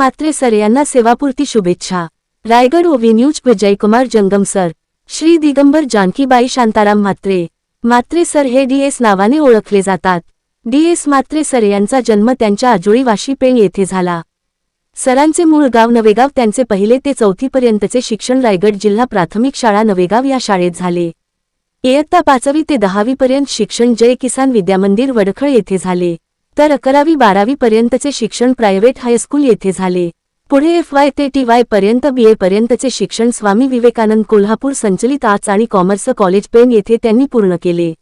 मात्रे sir यांना सेवापूर्ती शुभेच्छा. Raigad ओव्ही news Vijaykumar Jangam sir. Shri Digambar Janakibai Shantaram Mhatre. Mhatre sir हे D S नावाने ओळखले जातात. डी एस म्हात्रे सर यांचा जन्म त्यांच्या आजोळी वाशीपेण येथे झाला. सरांचे मूळ गाव नवेगाव त्यांचे पहिले ते चौथीपर्यंतचे शिक्षण रायगड जिल्हा प्राथमिक शाळा नवेगाव या शाळेत झाले. इयत्ता पाचवी ते दहावीपर्यंत शिक्षण जय किसान विद्यामंदिर वडखळ येथे झाले. तर अकरावी बारावी पर्यंतचे शिक्षण प्रायव्हेट हायस्कूल येथे झाले. पुढे एफ वाय ते टी वाय पर्यंत बी ए पर्यंतचे शिक्षण स्वामी विवेकानंद कोल्हापूर संचलित आर्ट्स आणि कॉमर्स कॉलेज पेन येथे त्यांनी पूर्ण केले.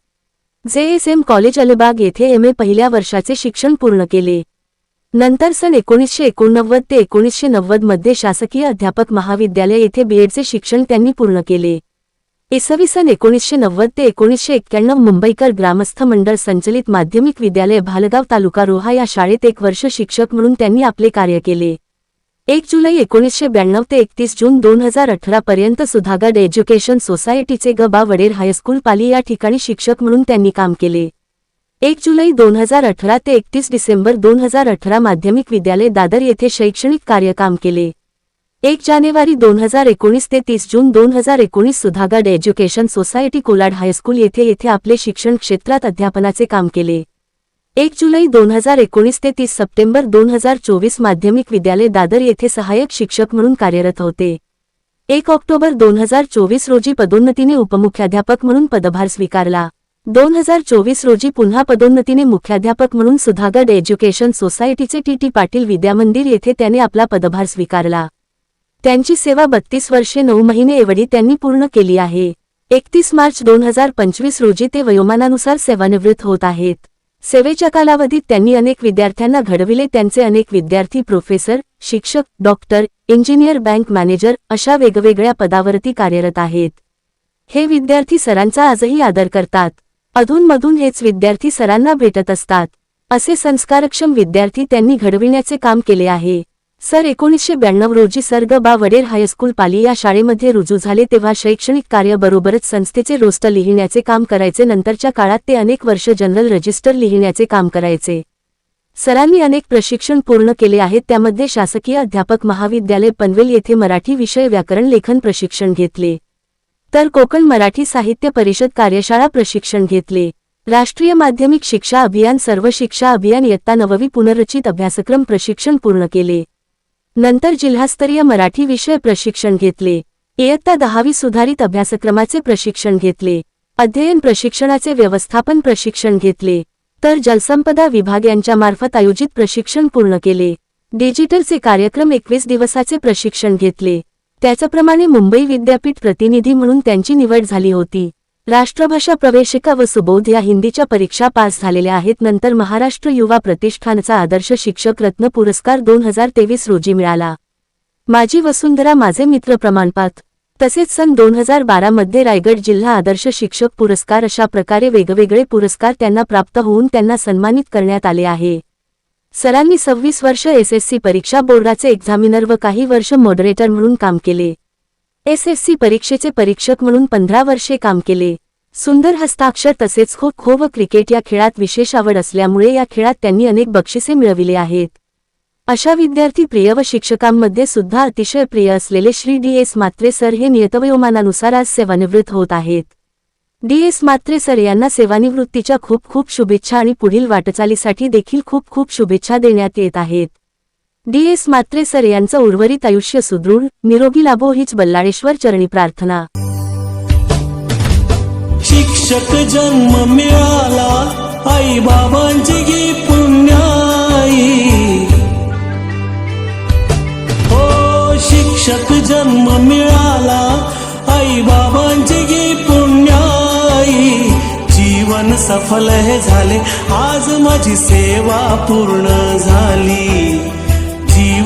जे एस एम कॉलेज अलिबाग येथे एम ए पहिल्या वर्षाचे शिक्षण पूर्ण केले. नंतर सन एकोणीसशे एकोणनव्वद ते एकोणीसशे नव्वदमध्ये शासकीय अध्यापक महाविद्यालय येथे बीएडचे शिक्षण त्यांनी पूर्ण केले. इसवी सन एकोणीसशे नव्वद ते एकोणीसशे एक्क्याण्णव मुंबईकर ग्रामस्थ मंडळ संचलित माध्यमिक विद्यालय भालगाव तालुका रोहा या शाळेत एक वर्ष शिक्षक म्हणून त्यांनी आपले कार्य केले. एक जुलै एकोणीसशे ब्याण्णव ते एकतीस जून दोन हजार अठरा पर्यंत सुधागड एज्युकेशन सोसायटीचे ग बा वडेर हायस्कूल पाली या ठिकाणी शिक्षक म्हणून त्यांनी काम केले. एक जुलै दोन हजार अठरा ते एकतीस डिसेंबर दोन हजार अठरा माध्यमिक विद्यालय दादर येथे शैक्षणिक कार्य काम केले. एक जानेवारी दोन हजार एकोणीस ते तीस जून दोन हजार एकोणीस Sudhagad education society Kolad high school येथे येथे आपले शिक्षण क्षेत्रात अध्यापनाचे काम केले. एक जुलै दोन हजार एकोणीस ते तीस सप्टेंबर दोन हजार चोवीस माध्यमिक विद्यालय दादर येथे सहाय्यक शिक्षक म्हणून कार्यरत होते. एक ऑक्टोबर दोन हजार चोवीस रोजी पदोन्नतीने उपमुख्याध्यापक म्हणून पदभार स्वीकारला. दोन हजार चोवीस रोजी पुन्हा पदोन्नतीने मुख्याध्यापक म्हणून सुधागड एज्युकेशन सोसायटीचे टी टी पाटील विद्यामंदिर येथे त्याने आपला पदभार स्वीकारला. त्यांची सेवा बत्तीस वर्षे नऊ महिने एवढी त्यांनी पूर्ण केली आहे. एकतीस मार्च दोन हजार पंचवीस रोजी ते वयोमानानुसार सेवानिवृत्त होत आहेत. सेवेच्या कालावधीत त्यांनी अनेक विद्यार्थ्यांना घडविले. त्यांचे अनेक विद्यार्थी प्रोफेसर शिक्षक डॉक्टर इंजिनियर बँक मॅनेजर अशा वेगवेगळ्या पदावरती कार्यरत आहेत. हे विद्यार्थी सरांचा आजही आदर करतात. अधूनमधून हेच विद्यार्थी सरांना भेटत असतात. असे संस्कारक्षम विद्यार्थी त्यांनी घडविण्याचे काम केले आहे. सर एकोणीसशे ब्याण्णव रोजी सर्ग बा वडेर हायस्कूल पाली या शाळेमध्ये रुजू झाले तेव्हा शैक्षणिक कार्याबरोबरच संस्थेचे रोस्टर लिहिण्याचे काम करायचे. नंतरच्या काळात ते अनेक वर्ष जनरल रजिस्टर लिहिण्याचे काम करायचे. सरांनी अनेक प्रशिक्षण पूर्ण केले आहेत. त्यामध्ये शासकीय अध्यापक महाविद्यालय पनवेल येथे मराठी विषय व्याकरण लेखन प्रशिक्षण घेतले. तर कोकण मराठी साहित्य परिषद कार्यशाळा प्रशिक्षण घेतले. राष्ट्रीय माध्यमिक शिक्षा अभियान सर्व शिक्षा अभियान इयत्ता नववी पुनर्रचित अभ्यासक्रम प्रशिक्षण पूर्ण केले. नंतर जिल्हास्तरीय मराठी विषय प्रशिक्षण घेतले. इयत्ता दहावी सुधारित अभ्यासक्रमाचे प्रशिक्षण घेतले. अध्ययन प्रशिक्षणाचे व्यवस्थापन प्रशिक्षण घेतले. तर जलसंपदा विभाग यांच्या मार्फत आयोजित प्रशिक्षण पूर्ण केले. डिजिटलचे कार्यक्रम एकवीस दिवसाचे प्रशिक्षण घेतले. त्याचप्रमाणे मुंबई विद्यापीठ प्रतिनिधी म्हणून त्यांची निवड झाली होती. राष्ट्रभाषा प्रवेशिका व सुबोध या हिंदीच्या परीक्षा पास झालेल्या आहेत. नंतर महाराष्ट्र युवा प्रतिष्ठानचा आदर्श शिक्षक रत्न पुरस्कार दोन हजार तेवीस रोजी मिळाला. माझी वसुंधरा माझे मित्र प्रमाणपात. तसेच सन दोन हजार बारामध्ये रायगड जिल्हा आदर्श शिक्षक पुरस्कार अशा प्रकारे वेगवेगळे पुरस्कार त्यांना प्राप्त होऊन त्यांना सन्मानित करण्यात आले आहे. सरांनी सव्वीस वर्ष एसएससी परीक्षा बोर्डाचे एक्झामिनर व काही वर्ष मॉडरेटर म्हणून काम केले. एसएससी परीक्षेचे परीक्षक म्हणून पंधरा वर्षे काम केले. सुंदर हस्ताक्षर तसेच खो खो व क्रिकेट या खेळात विशेष आवड असल्यामुळे या खेळात त्यांनी अनेक बक्षिसे मिळविले आहेत. अशा विद्यार्थी प्रिय व शिक्षकांमध्ये सुद्धा अतिशय प्रिय असलेले Shri D S Mhatre sir हे नियतवयोमानानुसार आज सेवानिवृत्त होत आहेत. डी एस मात्रे सर यांना सेवानिवृत्तीच्या खूप खूप शुभेच्छा आणि पुढील वाटचालीसाठी देखील खूप खूप शुभेच्छा देण्यात येत आहेत. डी एस मात्रे सर यांचं उर्वरित आयुष्य सुदृढ निरोगी लाभो हीच बल्लाळेश्वर चरणी प्रार्थना. शिक्षक जन्म मिळाला आई बाबांची गी पुण्याई. हो शिक्षक जन्म मिळाला आई बाबांची गी पुण्याई. जीवन सफल हे झाले आज माझी सेवा पूर्ण झाली.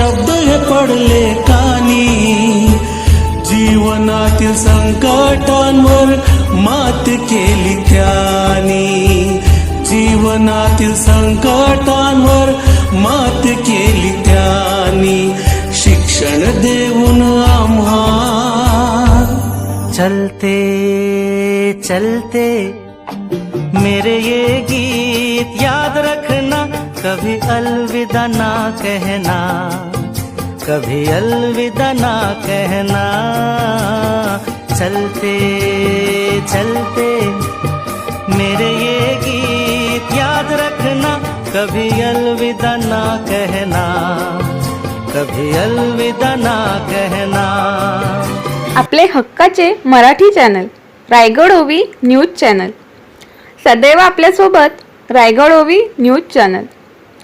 शब्द हे पडले कानी. जीवनातील संकटांवर मात केली त्यानी. जीवनातील संकटांवर मात केली त्यानी. शिक्षण देऊन आम्हा. चलते चलते. मेरे ये गीत याद रखना. कभी अलविदा ना कहना कभी अलविदा ना कहना। चलते चलते मेरे ये गीत याद रखना कभी अलविदा ना कहना कभी अलविदा ना कहना। आपले हक्काचे मराठी चॅनल रायगड ओवी न्यूज चॅनल. सदैव आपल्यासोबत रायगड ओवी न्यूज चॅनल.